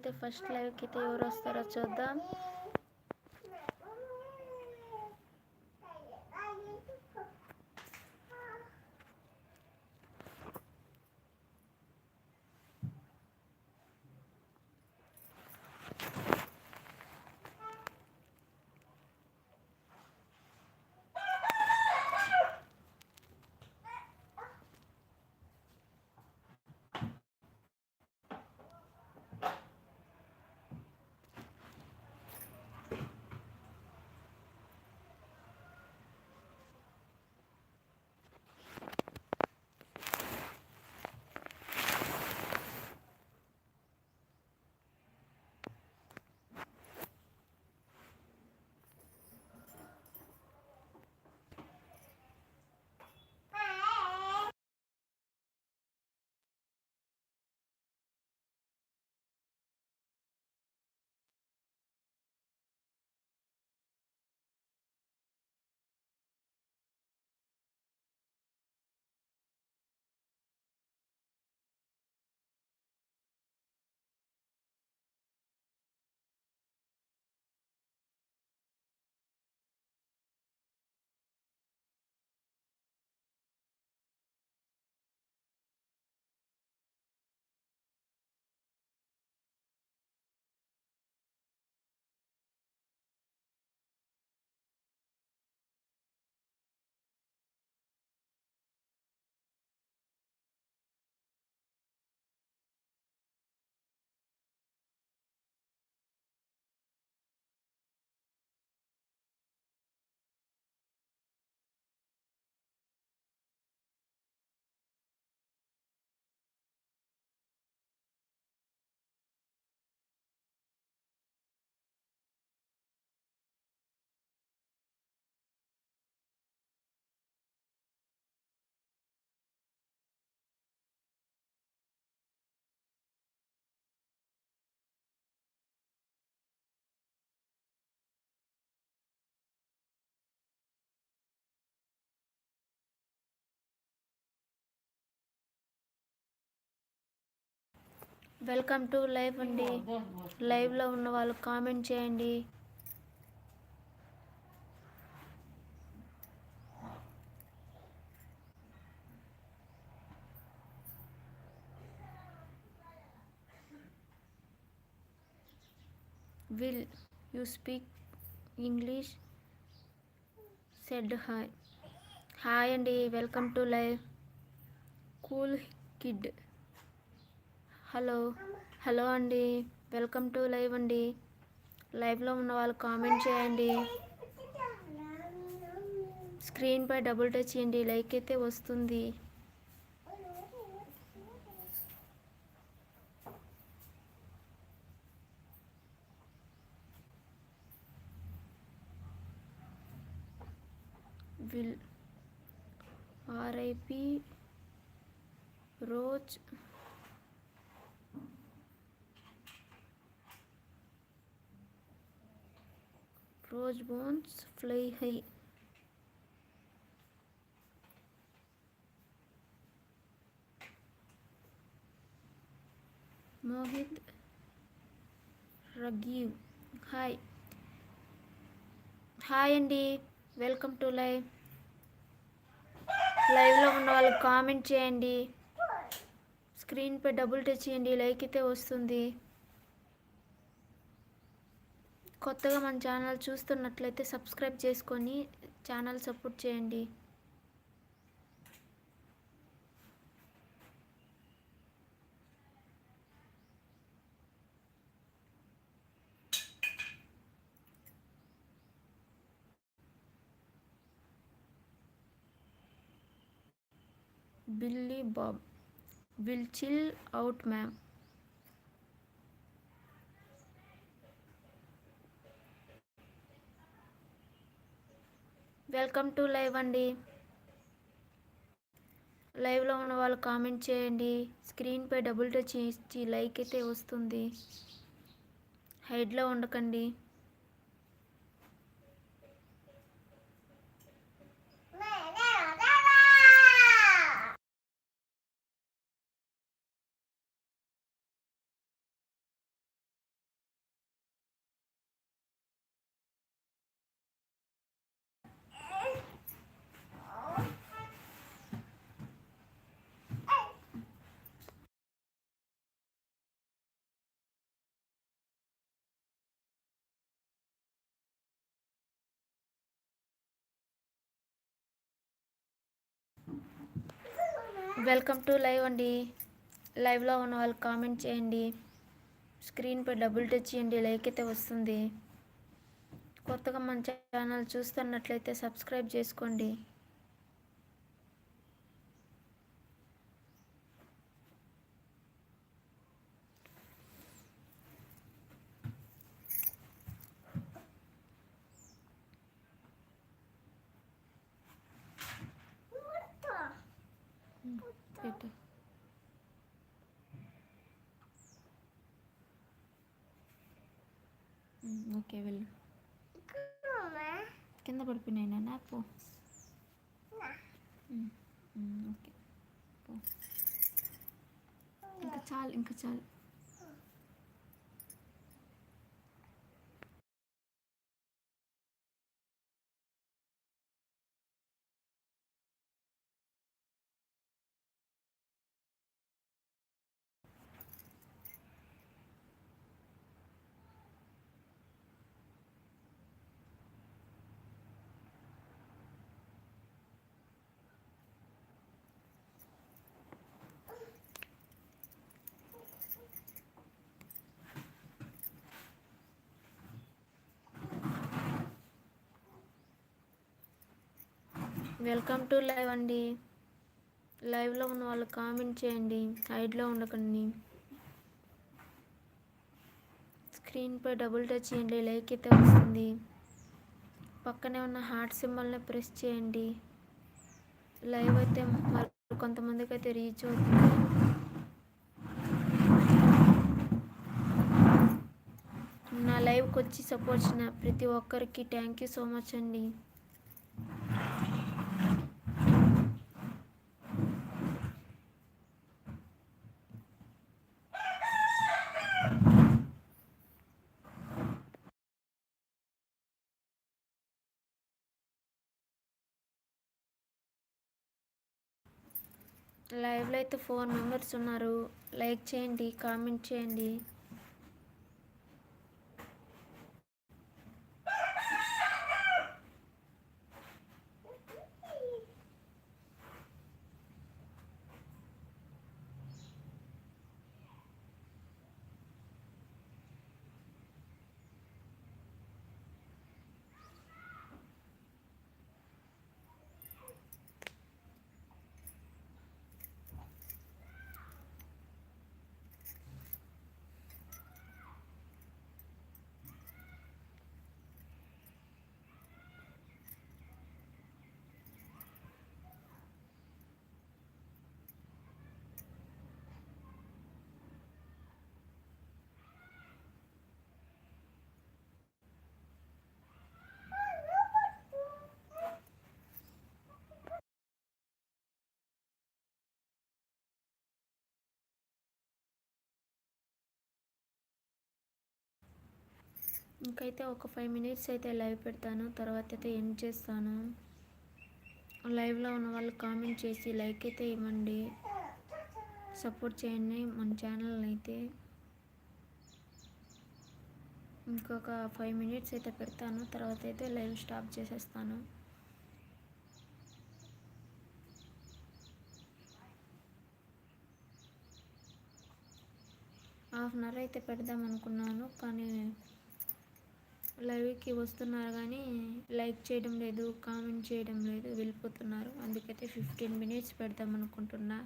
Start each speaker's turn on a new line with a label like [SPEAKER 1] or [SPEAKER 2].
[SPEAKER 1] అయితే ఫస్ట్ లైవ్కి అయితే ఎవరు వస్తారో చూద్దాం. వెల్కమ్ టు లైవ్ అండి. లైవ్లో ఉన్న వాళ్ళు కామెంట్ చేయండి. Will you speak English said hi hi అండి welcome to live. Cool kid hello. Hello అండి. వెల్కమ్ టు లైవ్ అండి. లైవ్లో ఉన్న వాళ్ళు కామెంట్ చేయండి. స్క్రీన్పై డబుల్ టచ్ చేయండి. లైక్ అయితే వస్తుంది. Will RIP rose rose bones fly high Mohit Rajeev hi hi అండి వెల్కమ్ టు లైవ్ లైవ్లో ఉన్న వాళ్ళు కామెంట్ చేయండి. స్క్రీన్పై డబుల్ టచ్ చేయండి. లైక్ అయితే వస్తుంది. కొత్తగా మన ఛానల్ చూస్తున్నట్లయితే సబ్స్క్రైబ్ చేసుకొని ఛానల్ సపోర్ట్ చేయండి. Billy Bob Will chill out ma'am. Welcome to live అండి. లైవ్లో ఉన్న వాళ్ళు కామెంట్ చేయండి. స్క్రీన్పై డబుల్ టచ్ ఇచ్చి లైక్ అయితే వస్తుంది. హైడ్లో ఉండకండి. వెల్కమ్ టు లైవ్ అండి. లైవ్లో ఉన్న వాళ్ళు కామెంట్ చేయండి. స్క్రీన్పై డబుల్ టచ్ చేయండి లైక్ అయితే వస్తుంది. కొత్తగా మన ఛానల్ చూస్తున్నట్లయితే సబ్స్క్రైబ్ చేసుకోండి. ఓకే వెళ్ళు. కింద పడిపోయినాయి నాన్న పో. ఓకే పో. ఇంకా చాలు ఇంకా చాలు. వెల్కమ్ టు లైవ్ అండి. లైవ్లో ఉన్న వాళ్ళు కామెంట్ చేయండి. హైడ్లో ఉండకండి. స్క్రీన్పై డబుల్ టచ్ చేయండి. లైక్ అయితే వస్తుంది. పక్కనే ఉన్న హార్ట్ సింబల్ని ప్రెస్ చేయండి. లైవ్ అయితే మరి కొంతమందికి అయితే రీచ్ అవుతుంది. నా లైవ్కి వచ్చి సపోర్ట్ చేసిన ప్రతి ఒక్కరికి థ్యాంక్ యూ సో మచ్ అండి. లైవ్లో అయితే ఫోర్ మెంబర్స్ ఉన్నారు. లైక్ చేయండి కామెంట్ చేయండి. ఇంకైతే ఒక ఫైవ్ మినిట్స్ అయితే లైవ్ పెడతాను తర్వాత అయితే ఎండ్ చేస్తాను. లైవ్లో ఉన్న వాళ్ళు కామెంట్ చేసి లైక్ అయితే ఇవ్వండి. సపోర్ట్ చేయండి మన ఛానల్ అయితే. ఇంకొక ఫైవ్ మినిట్స్ అయితే పెడతాను తర్వాత అయితే లైవ్ స్టాప్ చేసేస్తాను. హాఫ్ అన్ అవర్ అయితే పెడదాం అనుకున్నాను కానీ లైవ్కి వస్తున్నారు కానీ లైక్ చేయడం లేదు కామెంట్ చేయడం లేదు వెళ్ళిపోతున్నారు. అందుకైతే ఫిఫ్టీన్ మినిట్స్ పెడదాం అనుకుంటున్నా